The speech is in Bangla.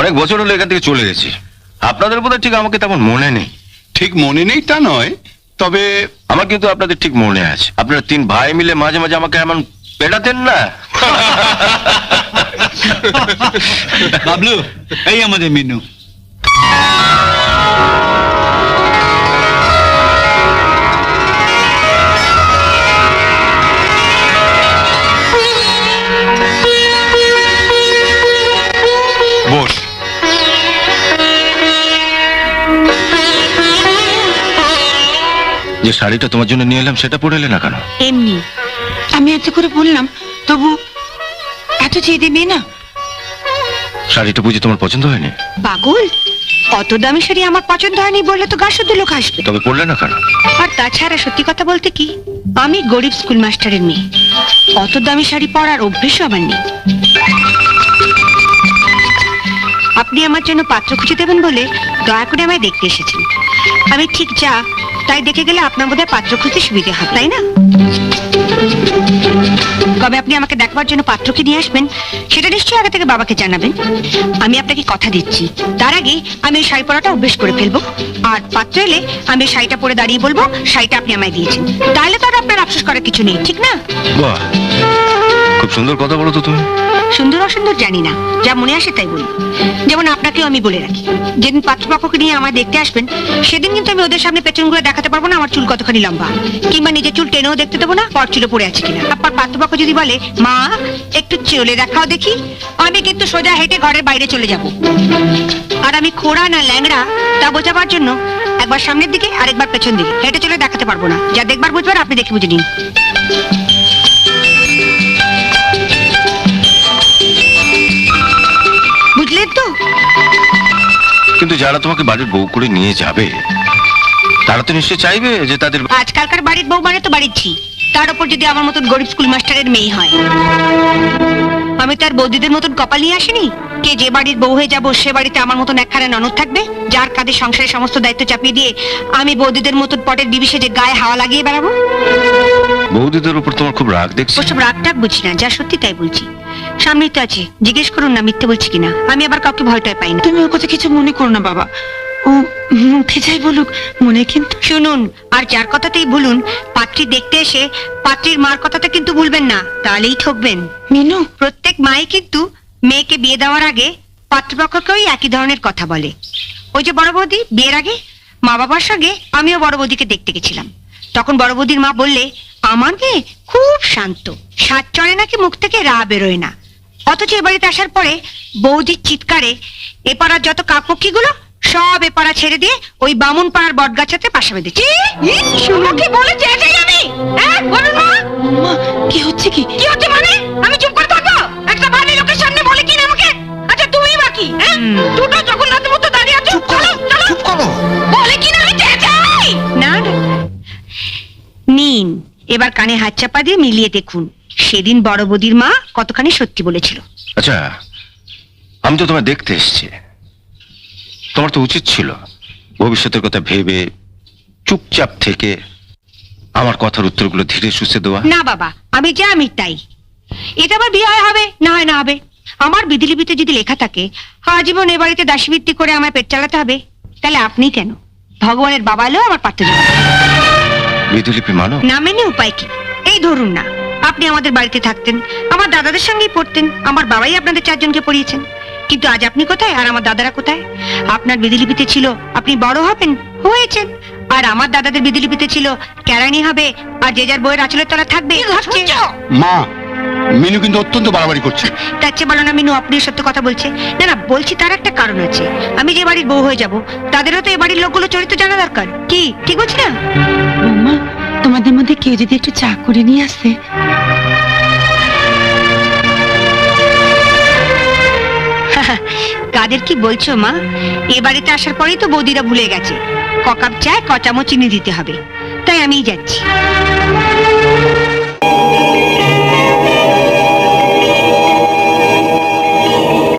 অনেক বছর হলো এখান থেকে চলে গেছি আপনাদের বোধহয় ঠিক আমাকে তেমন মনে নেই। ঠিক মনে নেই তা নয় তবে আমার কিন্তু আপনাদের ঠিক মনে আছে। আপনারা তিন ভাই মিলে মাঝে মাঝে আমাকে এমন পেটাতেন না? বাবলু এই আমাদের মেনু। যে শাড়িটা তোমার জন্য নিয়ে এলাম সেটা পরে এলে না কেন? এমনি। আমি এত করে বললাম তবু এত চেয়ে দেবে না। শাড়িটা বুঝি তোমার পছন্দ হয়নি? পাগল? অত দামি শাড়ি আমার পছন্দ হয়নি বললে তো গা শুদ্ধ লোক আসবে তবে পড়লে না কেন? আর তাছাড়া সত্যি কথা বলতে কি আমি গরিব স্কুল মাস্টারের মেয়ে। অত দামি শাড়ি পরার অভ্যেসও আমার নেই। আপনি আমার জন্য পাত্র খুঁজে দেবেন বলে দয়া করে আমায় দেখতে এসেছেন। আমি ঠিক যা তাই দেখে গেলে আপনার বোধহয় পাত্র খুঁজতে সুবিধে হবে, তাই না? কবে আপনি আমাকে দেখবার জন্য পাত্রকে নিয়ে আসবেন, সেটা নিশ্চয়ই আগে থেকে বাবাকে জানাবেন। আমি আপনাকে কথা দিচ্ছি। তার আগে আমি এই শাড়ি পরাটা অভ্যেস করে ফেলব। আর পাত্র এলে আমি শাড়িটা পরে দাঁড়িয়ে বলব, শাড়িটা আপনি আমায় দিয়েছেন। তাহলে তো আর আপনার আফসোস করার কিছু নেই, ঠিক না? খুব সুন্দর কথা বলো তো তুমি। সুন্দর অসুন্দর জানি না। যা মনে আসে তাই বলি। যেমন আপনাকেও আমি বলে রাখি। যেদিন পাত্রপক্ষকে নিয়ে আমায় দেখতে আসবেন, সেদিন কিন্তু আমি ওদের সামনে পেছন ঘুরে দেখাতে পারব না, আমার চুল কতখানি লম্বা। কিংবা নিজের চুল টেনেও দেখতে দেবো না, পর চুলে পড়ে আছে কিনা। আপনার পাত্রপক্ষ যদি বলে, মা, একটু চলে দেখাও দেখি, আমি কিন্তু সোজা হেঁটে ঘরের বাইরে চলে যাব। আর আমি খোড়া না ল্যাংড়া, তা বোঝাবার জন্য একবার সামনের দিকে আর একবার পেছন দিকে। হেঁটে চলে দেখাতে পারব না। যা দেখবার, বুঝবার, আপনি দেখে বুঝে নিন। তো কিন্তু যারা তোমাকে বাড়ির বউ করে নিয়ে যাবে তারা তো নিশ্চয়ই চাইবে যে তাদের আজকালকার বাড়ির বউ মানে তো বাড়ির ঝি। তার উপর যদি আমার মতন গরিব স্কুল মাস্টারের মেয়ে হয়। আমি তার বৌদিদের মতন কপাল নিয়ে আসিনি। কে যে বাড়ির বউ হয়ে যাব সে বাড়িতে আমার মতন একখানে ননদ থাকবে যার কাঁধে সংসারের সমস্ত দায়িত্ব চাপিয়ে দিয়ে আমি বৌদিদের মতন পটের বিবিসে যে গায়ে হাওয়া লাগিয়ে বেড়াবো? বৌদিদের উপর তোমার খুব রাগ দেখছি। ওসব রাগ টাগ বুঝি না যা সত্যি তাই বলছি। সামনেই তো আছি। জিজ্ঞেস করুন না মিথ্যে বলছি কিনা। আমি আবার কাউকে ভয়টাই পাই না। তুমি ওর কথা কিছু মনে করো না বাবা। ও মুখে যাই বলুক মনে কিন্তু শুনুন আর যার কথাতেই ভুলুন পাত্রী দেখতে এসে পাত্রীর মার কথাটা কিন্তু ভুলবেন না তাহলেই ঠকবেন। মিনু। প্রত্যেক মাই কিন্তু মেয়েকে বিয়ে দেওয়ার আগে পাত্রপক্ষকেও একই ধরনের কথা বলে। ওই যে বড় বৌদি বিয়ের আগে মা বাবার সঙ্গে আমিও বড় বৌদিকে দেখতে গেছিলাম। তখন বড় বৌদির মা বললে আমার মেয়ে খুব শান্ত। সাত চড়ে নাকি মুখ থেকে রা বেরোয় না। অথচ এ বাড়িতে আসার পরে বৌদির চিৎকারে এ পাড়ার যত কাকপক্ষীগুলো সব এ পাড়া ছেড়ে দিয়ে ওই বামুন পাড়ার বটগাছাতে পাশে বেঁধেছে কি বলে চেয়েছে আমি! হ্যাঁ বলুন মা! মা কি হচ্ছে কি? কি হচ্ছে মানে? আমি চুপ করে থাকব? একটা বাড়ি লোকের সামনে বলে কিনা আমাকে? আচ্ছা তুমি বাকি হ্যাঁ? দুটো মতো দাঁড়িয়ে আছো? চুপ করো বলে কিনা আমি না না। নিন এবার কানে হাত চাপা দিয়ে মিলিয়ে দেখুন। সেদিন বড় বদির মা কতখানি সত্যি বলেছিল। আচ্ছা আমি তো তোমায় দেখতে এসেছি। তোমার তো উচিত ছিল ভবিষ্যতের কথা ভেবে চুপচাপ থেকে আমার কথার উত্তরগুলো ধীরে সুস্থে দেওয়া। না বাবা আমি যা আমি তাই। এটা আবার বিয়ে হয় হবে না হয় না হবে। আমার বিধিলিপিতে যদি লেখা থাকে আজীবন এ বাড়িতে দাসীবৃত্তি করে আমার পেট চালাতে হবে তাহলে আপনি কেন? ভগবানের বাবা এলেও আমার যাবে বিধুলিপি মানো? না মেনে উপায় কি? এই ধরুন না। আপনি আমাদের বাড়িতে থাকতেন আমার দাদাদের সঙ্গেই পড়তেন আমার বাবাই আপনাদের চারজনকে পড়িয়েছেন। কিন্তু আজ আপনি কোথায় আর আমার দাদারা কোথায়? আপনার বিধিলিপিতে ছিল আপনি বড় হবেন হয়েছেন। আর আমার দাদাদের বিধিলিপিতে ছিল কেরানি হবে আর যে যার বইয়ের আচলের তলা থাকবে মা মিনু কিন্তু অত্যন্ত বাড়াবাড়ি করছে। তার চেয়ে বলো না মিনু আপনি সত্য কথা বলছে না না বলছি তার একটা কারণ আছে। আমি যে বাড়ির বউ হয়ে যাব তাদেরও তো এ বাড়ির লোকগুলো চরিত্র জানা দরকার। কি? ঠিক বলছি না? তোমাদের মধ্যে কেউ যদি একটু চা করে নিয়ে আসে? কাদের কি বলছো, মা? এ বাড়িতে আসার পরেই তো বৌদিরা ভুলে গেছে। ককাপ চায় কচামো চিনি দিতে হবে। তাই আমি যাচ্ছি।